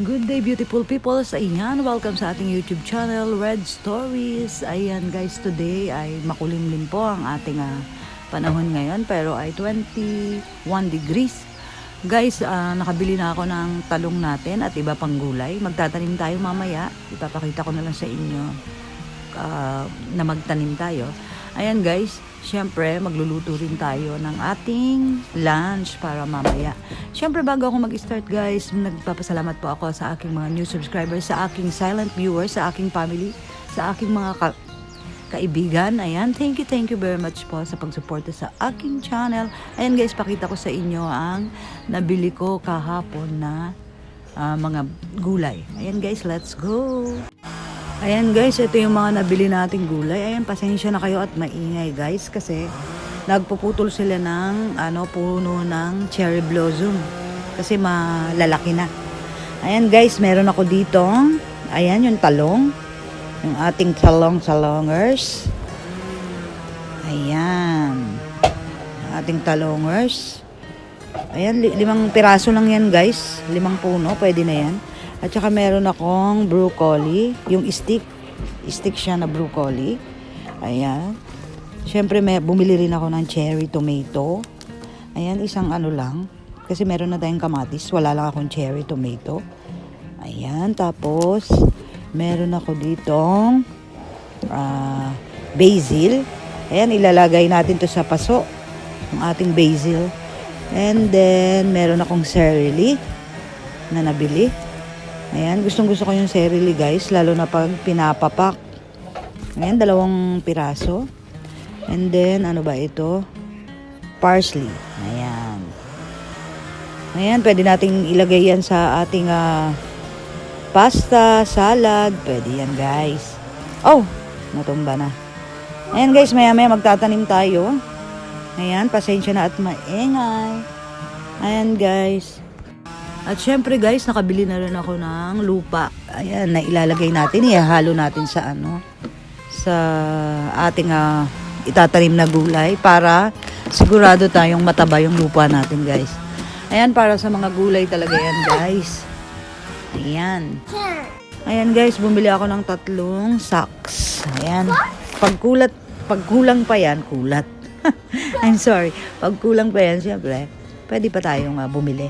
Good day beautiful people sa inyan. Welcome sa ating YouTube channel, Red Stories. Ayan guys, today ay makulimlim po ang ating ah, panahon ngayon pero ay 21 degrees. Guys, ah, nakabili na ako ng talong natin at iba pang gulay. Magtatanim tayo mamaya. Ipapakita ko na lang sa inyo ah, na magtanim tayo. Ayan guys, syempre magluluto rin tayo ng ating lunch para mamaya. Syempre bago ako mag-start guys, nagpapasalamat po ako sa aking mga new subscribers, sa aking silent viewers, sa aking family, sa aking mga ka- kaibigan. Ayan, thank you, thank you very much po sa pagsuporta sa aking channel. Ayan guys, pakita ko sa inyo ang nabili ko kahapon na ah, mga gulay. Ayan guys, let's go! Ayan guys, ito yung mga nabili nating gulay. Ayan, pasensya na kayo at maingay guys kasi nagpuputol sila ng ano, puno ng cherry blossom kasi malalaki na. Ayan guys, meron ako dito. Ayan yung talong. Yung ating talong-talongers. Ayan. Ating talongers. Ayan, li- limang piraso lang yan guys. Limang puno, pwede na yan. At saka meron akong broccoli, yung stick. Stick siya na broccoli. Ayan. Siyempre, may, bumili rin ako ng cherry tomato. Ayan, isang ano lang. Kasi meron na tayong kamatis. Wala lang akong cherry tomato. Ayan, tapos meron ako ditong ah, basil. Ayan, ilalagay natin to sa paso. Ang ating basil. And then, meron akong celery na nabili. Ayan, gustong gusto ko yung celery guys, lalo na pag pinapapak. Ayan, dalawang piraso. And then, ano ba ito? Parsley. Ayan. Ayan, pwede nating ilagay yan sa ating ah, pasta, salad. Pwede yan guys. Oh, natumba na. Ayan guys, maya maya magtatanim tayo. Ayan, pasensya na at maingay. Ayan guys. At syempre guys, nakabili na rin ako ng lupa. Ayan, na ilalagay natin, ihahalo natin sa ano, sa ating ah, itatanim na gulay para sigurado tayong mataba yung lupa natin guys. Ayan, para sa mga gulay talaga yan guys. Ayan. Ayan guys, bumili ako ng tatlong sacks. Ayan. Pag kulat, pag kulang pa yan, kulat. I'm sorry. Pag kulang pa yan, syempre, pwede pa tayong ah, bumili.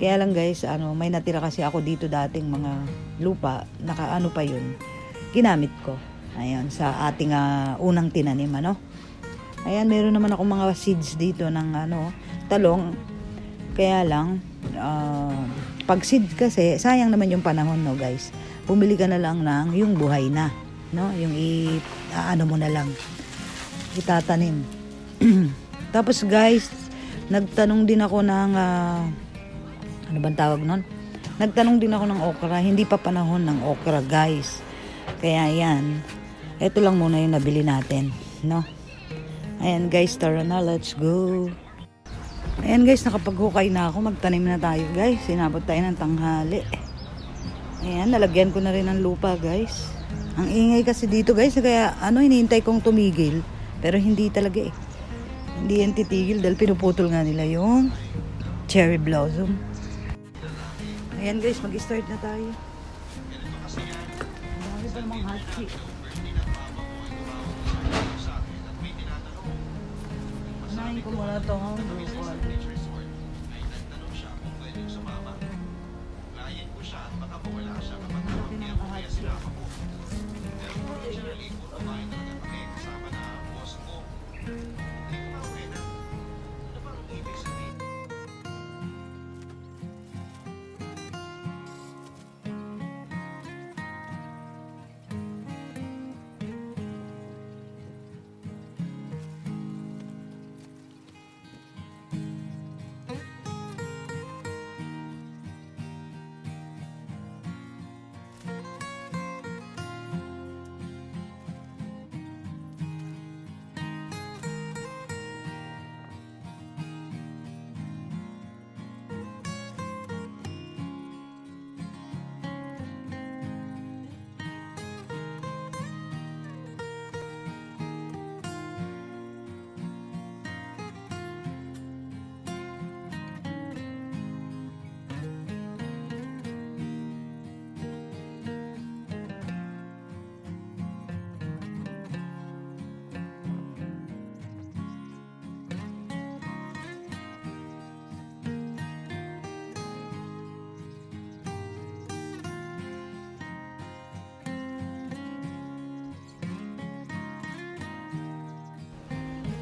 Kaya lang guys, ano, may natira kasi ako dito dating mga lupa, naka ano pa yun, ginamit ko. Ayan, sa ating ah, unang tinanim, ano. Ayan, meron naman ako mga seeds dito ng ano, talong. Kaya lang, ah, pag seed kasi, sayang naman yung panahon, no guys. Bumili ka na lang ng yung buhay na, no? Yung i, ano mo na lang, itatanim. Tapos guys, nagtanong din ako ng, ah, ano bang tawag nun? Nagtanong din ako ng okra. Hindi pa panahon ng okra, guys. Kaya yan. Ito lang muna yung nabili natin, no? Ayan guys, tara na, let's go. Ayan guys, nakapaghukay na ako. Magtanim na tayo guys. Sinabot tayo ng tanghali. Ayan, nalagyan ko na rin ng lupa guys. Ang ingay kasi dito guys, kaya ano, hinihintay kong tumigil. Pero hindi talaga eh. Hindi yan titigil dahil pinuputol nga nila yung cherry blossom. Ayan guys, mag-start na tayo. Ang dami pa namang hatsi. Unahin ko muna itong broccoli.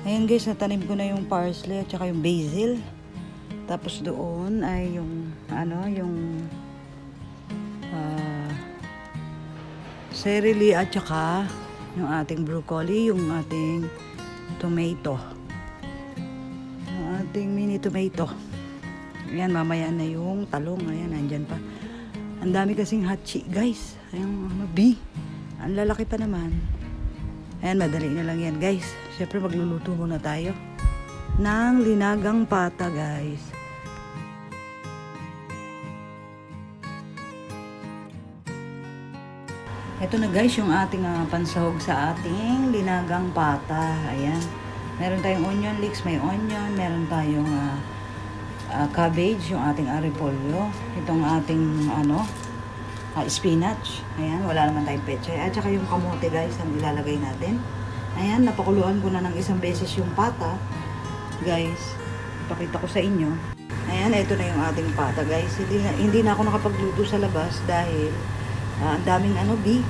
Ayan guys, natanim ko na yung parsley at saka yung basil. Tapos doon ay yung, ano, yung ah Serili at saka yung ating broccoli, yung ating tomato. Yung ating mini tomato. Ayan, mamaya na yung talong. Ayan, nandyan pa. Ang dami kasing hachi, guys. Ayun, ano, B. Ang lalaki pa naman. Ayan, madali na lang yan, guys. Siyempre, magluluto muna tayo ng linagang pata, guys. Ito na guys, yung ating ah, pansahog sa ating linagang pata. Ayan. Meron tayong onion leeks, may onion. Meron tayong ah, ah, cabbage, yung ating aripolyo. Itong ating ano, ah, spinach. Ayan, wala naman tayong pechay. At saka yung kamote guys, ang ilalagay natin. Ayan, napakuluan ko na ng isang beses yung pata. Guys, pakita ko sa inyo. Ayan, ito na yung ating pata guys. Hindi na, hindi na ako nakapagluto sa labas dahil Ah, ang daming ano, bi.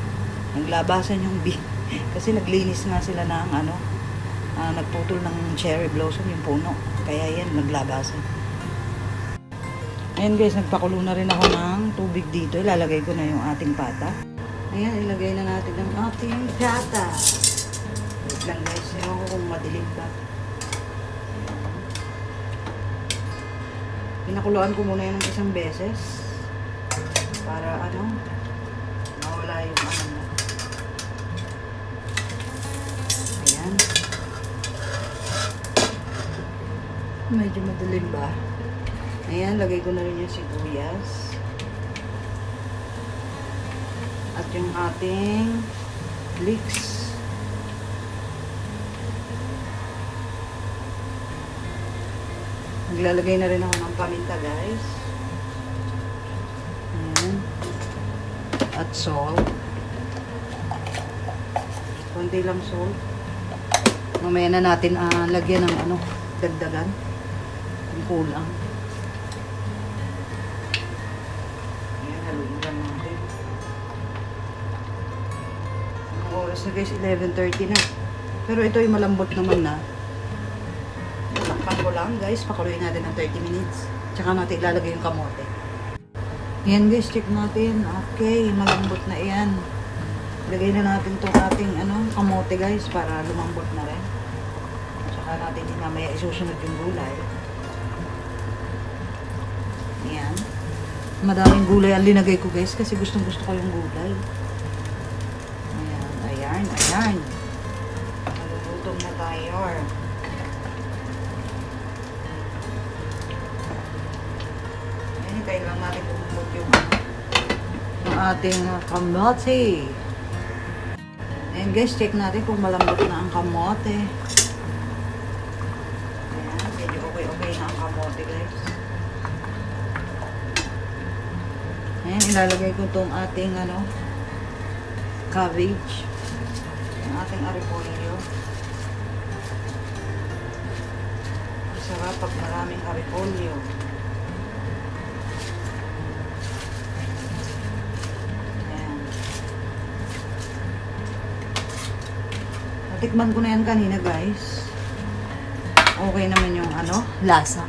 Naglabasan yung bi. Kasi naglinis nga sila ng ano, ah, nagputol ng cherry blossom yung puno. Kaya yan, naglabasan. Ayan guys, nagpakulo na rin ako ng tubig dito. Ilalagay ko na yung ating pata. Ayan, ilagay na natin ang ating pata. Wait lang guys, ewan ko kung madilim ba. Pinakuluan ko muna yan ng isang beses. Para ano, mawala yung ano. Ayan. Medyo madilim ba? Ayan, lagay ko na rin yung sibuyas. At yung ating leeks. Maglalagay na rin ako ng paminta, guys. Ayan at salt. Konti lang salt. Mamaya na natin ah, lagyan ng ano, dagdagan. Yung kulang. Oras guys, 11.30 na. Pero ito yung malambot naman na. Takpan ko lang guys, pakuluin natin ng 30 minutes. Tsaka natin ilalagay yung kamote. Yan guys, check natin. Okay, malambot na yan. Lagay na natin itong ating ano, kamote guys para lumambot na rin. Tsaka natin din mamaya isusunod yung gulay. Yan. Madaming gulay ang linagay ko guys kasi gustong gusto ko yung gulay. Ayan, ayan. Malulutom na tayo. Ayan, lang natin lumambot yung yung ating kamote. Ayan guys, check natin kung malambot na ang kamote. Ayan, medyo okay-okay na ang kamote guys. Ayan, ilalagay ko itong ating ano, cabbage. Ating aripolyo. Masarap pag maraming aripolyo. Ayan. Natikman ko na yan kanina guys. Okay naman yung ano, lasa.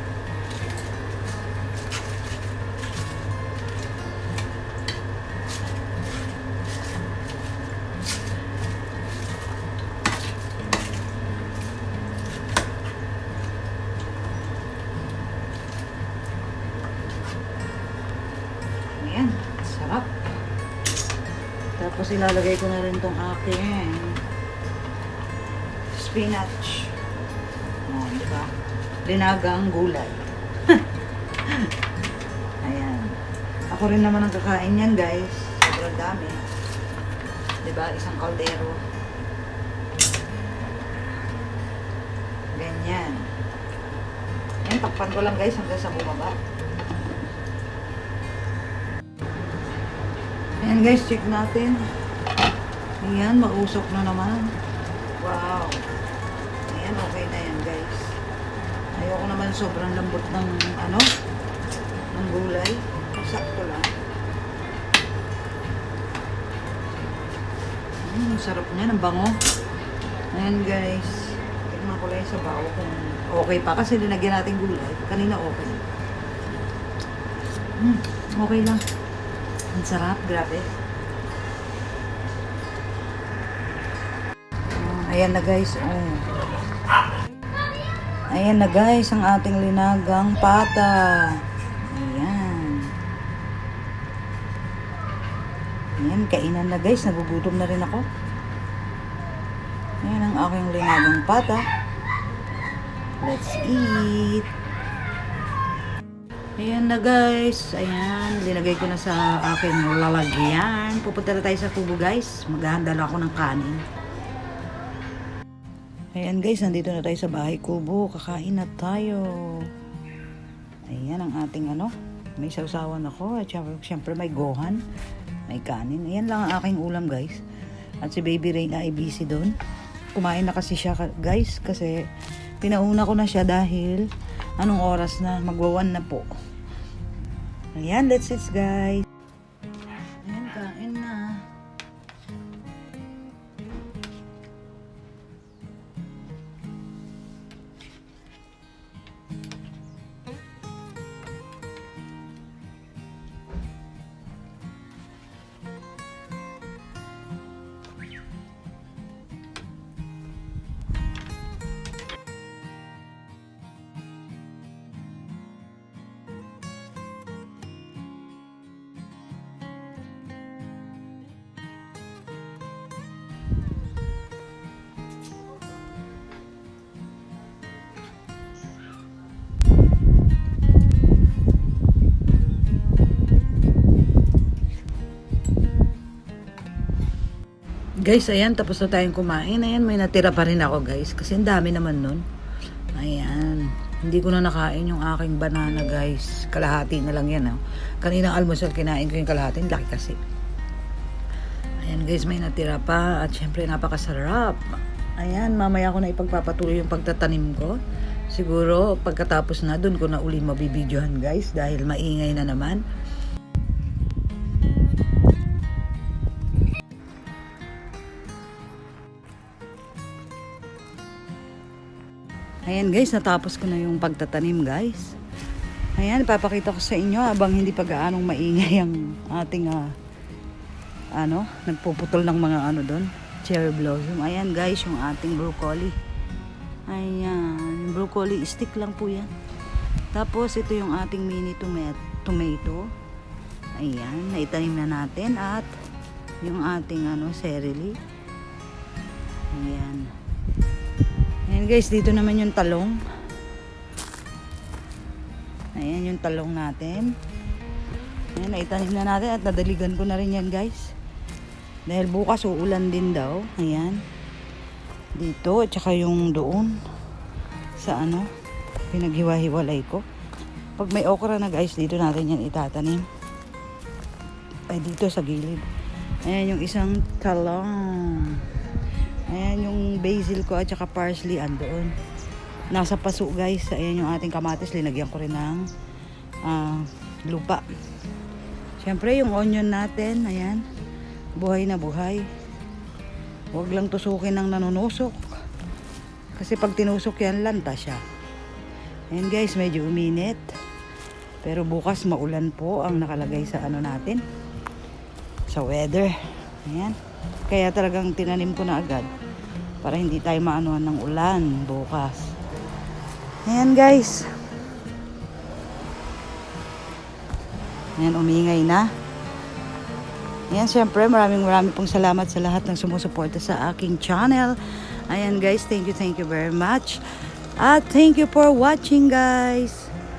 Sarap. Tapos ilalagay ko na rin tong aking spinach. Oh, di ba? Linagang gulay. Ayan. Ako rin naman ang kakain yan, guys. Sobrang dami. Di ba? Isang kaldero. Ganyan. Ayan, takpan ko lang, guys, hanggang sa bumaba. Ayan guys, check natin. Ayan, mausok na naman. Wow. Ayan, okay na yan guys. Ayoko naman sobrang lambot ng ano, ng gulay. Sakto lang. Mm, sarap niya, ang bango. Ayan guys. Tingnan ko lang yung sabaw kung okay pa. Kasi linagyan natin gulay. Kanina okay. Hmm, okay lang. Ang sarap, grabe. Ah, ayan na guys. Oh. Ayan na guys, ang ating linagang pata. Ayan. Ayan, kainan na guys. Nagugutom na rin ako. Ayan ang aking linagang pata. Let's eat. Ayan na guys. Ayan, linagay ko na sa aking lalagyan. Pupunta na tayo sa kubo guys. Maghahanda lang ako ng kanin. Ayan guys, nandito na tayo sa bahay kubo. Kakain na tayo. Ayan ang ating ano. May sausawan ako. At syempre, syempre may gohan. May kanin. Ayan lang ang aking ulam guys. At si Baby Rain ay busy doon. Kumain na kasi siya guys. Kasi pinauna ko na siya dahil anong oras na? Magwawan na po. Ayan, that's it guys. Guys, ayan, tapos na tayong kumain. Ayan, may natira pa rin ako, guys. Kasi ang dami naman nun. Ayan. Hindi ko na nakain yung aking banana, guys. Kalahati na lang yan, oh. Kanina almusal, kinain ko yung kalahati. Laki kasi. Ayan, guys, may natira pa. At syempre, napakasarap. Ayan, mamaya ko na ipagpapatuloy yung pagtatanim ko. Siguro, pagkatapos na, dun ko na uli mabibidyohan, guys. Dahil maingay na naman. Ayan guys, natapos ko na yung pagtatanim guys. Ayan, papakita ko sa inyo abang hindi pa gaanong maingay ang ating ah, ano, nagpuputol ng mga ano doon, cherry blossom. Ayan guys, yung ating broccoli. Ayan, broccoli stick lang po yan. Tapos ito yung ating mini tomato. Ayan, naitanim na natin at yung ating ano, serili. Ayan. Ayan guys, dito naman yung talong. Ayan yung talong natin. Ayan, naitanim na natin at nadaligan ko na rin yan guys. Dahil bukas uulan din daw. Ayan. Dito, at saka yung doon. Sa ano, pinaghiwa-hiwalay ko. Pag may okra na guys, dito natin yan itatanim. Ay, dito sa gilid. Ayan yung isang talong. Ayan yung basil ko at saka parsley andoon. Nasa paso guys. Ayan yung ating kamatis. Linagyan ko rin ng ah, lupa. Siyempre yung onion natin. Ayan. Buhay na buhay. Huwag lang tusukin ng nanunusok. Kasi pag tinusok yan, lanta siya. Ayan guys, medyo uminit. Pero bukas maulan po ang nakalagay sa ano natin. Sa weather. Ayan. Kaya talagang tinanim ko na agad para hindi tayo maanuhan ng ulan bukas. Ayan guys. Ayan, umingay na. Ayan, syempre, maraming maraming pong salamat sa lahat ng sumusuporta sa aking channel. Ayan guys, thank you, thank you very much. At thank you for watching guys.